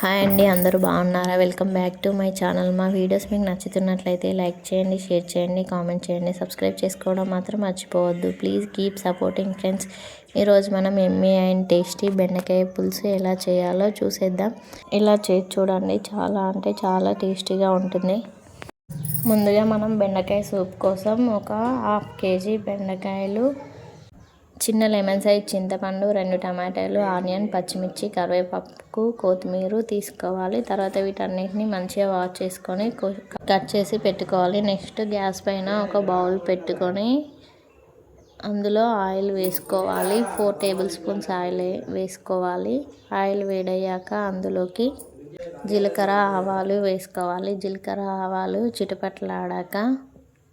Hi అండి అందరూ బాగున్నారా? Welcome back to my channel మా వీడియోస్ మీకు నచ్చుతున్నట్లయితే లైక్ చేయండి షేర్ చేయండి కామెంట్ చేయండి సబ్స్క్రైబ్ చేసుకోవడం మాత్రం మర్చిపోవద్దు. ప్లీజ్ కీప్ సపోర్టింగ్ ఫ్రెండ్స్ ఈరోజు మనం ఎమ్మీ అండ్ టేస్టీ బెండకాయ పులుసు ఎలా చేయాలో చూసేద్దాం. ఇలా చేసి చూడండి చాలా అంటే చాలా టేస్టీగా ఉంటుంది. ముందుగా మనం బెండకాయ సూప్ కోసం ఒక హాఫ్ కేజీ బెండకాయలు చిన్న లెమన్ సైజ్ చింతపండు రెండు టమాటాలు ఆనియన్ పచ్చిమిర్చి కరివేపాకు కొత్తిమీర తీసుకోవాలి. తర్వాత వీటన్నిటిని మంచిగా వాష్ చేసుకొని కట్ చేసి పెట్టుకోవాలి. నెక్స్ట్ గ్యాస్ పైన ఒక బౌల్ పెట్టుకొని అందులో ఆయిల్ వేసుకోవాలి. ఫోర్ టేబుల్ స్పూన్స్ ఆయిల్ వేసుకోవాలి. ఆయిల్ వేడయ్యాక అందులోకి జీలకర్ర ఆవాలు వేసుకోవాలి. జీలకర్ర ఆవాలు చిటపట్లాడాక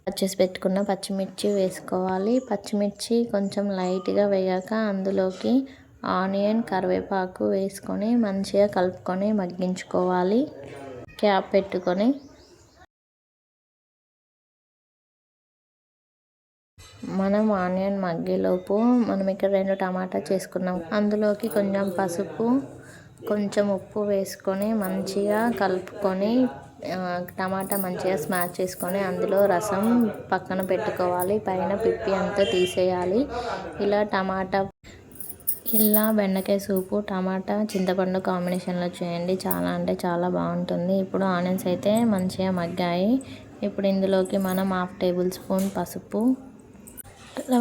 చేసి పెట్టుకున్న పచ్చిమిర్చి వేసుకోవాలి. పచ్చిమిర్చి కొంచెం లైట్గా వేయాక అందులోకి ఆనియన్ కరివేపాకు వేసుకొని మంచిగా కలుపుకొని మగ్గించుకోవాలి. క్యాప్ పెట్టుకొని. మనం ఆనియన్ మగ్గేలోపు మనం ఇక్కడ రెండు టమాటా చేసుకున్నాం. అందులోకి కొంచెం పసుపు కొంచెం ఉప్పు వేసుకొని మంచిగా కలుపుకొని టమాటా మంచిగా స్మాష్ చేసుకొని అందులో రసం పక్కన పెట్టుకోవాలి. పైన పిప్పి అంతా తీసేయాలి. ఇలా టమాటా ఇలా బెండకాయ సూపు టమాటా చింతపండు కాంబినేషన్లో చేయండి. చాలా అంటే చాలా బాగుంటుంది. ఇప్పుడు ఆనియన్స్ అయితే మంచిగా మగ్గాయి. ఇప్పుడు ఇందులోకి మనం హాఫ్ టేబుల్ స్పూన్ పసుపు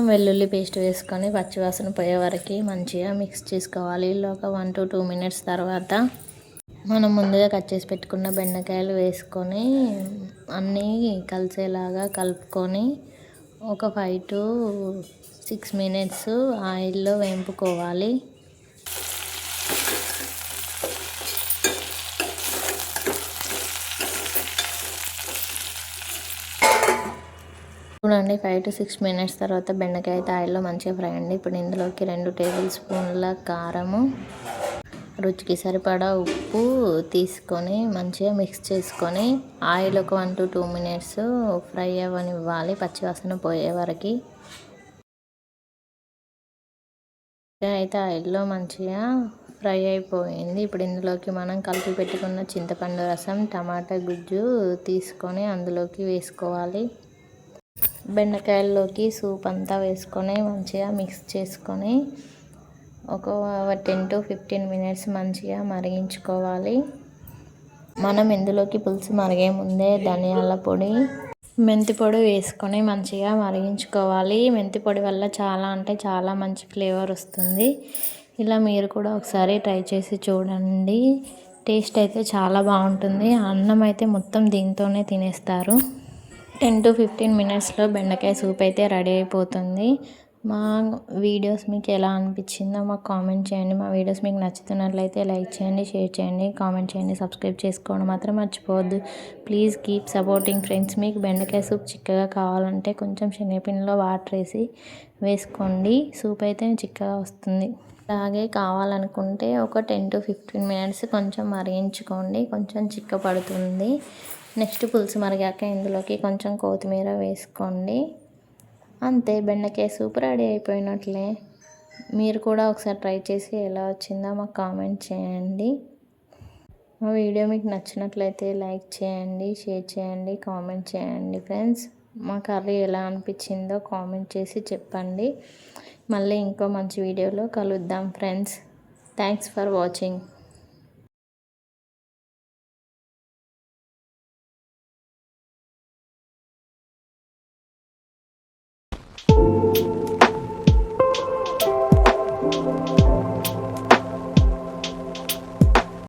వెల్లుల్లి పేస్ట్ వేసుకొని పచ్చివాసన పోయే వరకు మంచిగా మిక్స్ చేసుకోవాలి. ఇలా ఒక వన్ టు టూ మినిట్స్ తర్వాత మనం ముందుగా కట్ చేసి పెట్టుకున్న బెండకాయలు వేసుకొని అన్నీ కలిసేలాగా కలుపుకొని ఒక ఫైవ్ టు సిక్స్ మినిట్స్ ఆయిల్లో వేంపుకోవాలి. చూడండి ఫైవ్ టు సిక్స్ మినిట్స్ తర్వాత బెండకాయ అయితే ఆయిల్లో మంచిగా ఫ్రై అండి. ఇప్పుడు ఇందులోకి రెండు టేబుల్ స్పూన్ల కారము రుచికి సరిపడా ఉప్పు తీసుకొని మంచిగా మిక్స్ చేసుకొని ఆయిల్ ఒక one two two minutes fry అవ్వనివ్వాలి పచ్చివాసన పోయే వరకు. అయితే ఆయిల్లో మంచిగా ఫ్రై అయిపోయింది. ఇప్పుడు ఇందులోకి మనం కలిపి పెట్టుకున్న చింతపండు రసం టమాటా గుజ్జు తీసుకొని అందులోకి వేసుకోవాలి. బెండకాయల్లోకి సూప్ అంతా వేసుకొని మంచిగా మిక్స్ చేసుకొని ఒక టెన్ టు ఫిఫ్టీన్ మినిట్స్ మంచిగా మరిగించుకోవాలి. మనం ఇందులోకి పులుసు మరిగే ముందే ధనియాల పొడి మెంతి పొడి వేసుకొని మంచిగా మరిగించుకోవాలి. మెంతి పొడి వల్ల చాలా అంటే చాలా మంచి ఫ్లేవర్ వస్తుంది. ఇలా మీరు కూడా ఒకసారి ట్రై చేసి చూడండి. టేస్ట్ అయితే చాలా బాగుంటుంది. అన్నం అయితే మొత్తం దీంతోనే తినేస్తారు. టెన్ టు ఫిఫ్టీన్ మినిట్స్లో బెండకాయ సూప్ అయితే రెడీ అయిపోతుంది. మా వీడియోస్ మీకు ఎలా అనిపించిందో మాకు కామెంట్ చేయండి. మా వీడియోస్ మీకు నచ్చుతున్నట్లయితే లైక్ చేయండి షేర్ చేయండి కామెంట్ చేయండి సబ్స్క్రైబ్ చేసుకోవడం మాత్రం మర్చిపోవద్దు. Please keep supporting friends. మీకు బెండకాయ సూప్ చిక్కగా కావాలంటే కొంచెం శనగపిండిలో వాటర్ వేసి వేసుకోండి. సూప్ అయితే చిక్కగా వస్తుంది. అలాగే కావాలనుకుంటే ఒక టెన్ టు ఫిఫ్టీన్ మినిట్స్ కొంచెం మరిగించుకోండి. కొంచెం చిక్క పడుతుంది. నెక్స్ట్ పులుసు మరిగాక ఇందులోకి కొంచెం కొత్తిమీర వేసుకోండి. అంతే బెండకాయ సూప్ రెడీ అయిపోయినట్లే. మీరు కూడా ఒకసారి ట్రై చేసి ఎలా వచ్చిందో మాకు కామెంట్ చేయండి. మా వీడియో మీకు నచ్చినట్లయితే లైక్ చేయండి షేర్ చేయండి కామెంట్ చేయండి ఫ్రెండ్స్. మా కర్రీ ఎలా అనిపించిందో కామెంట్ చేసి చెప్పండి. మళ్ళీ ఇంకో మంచి వీడియోలో కలుద్దాం ఫ్రెండ్స్. Thanks for watching.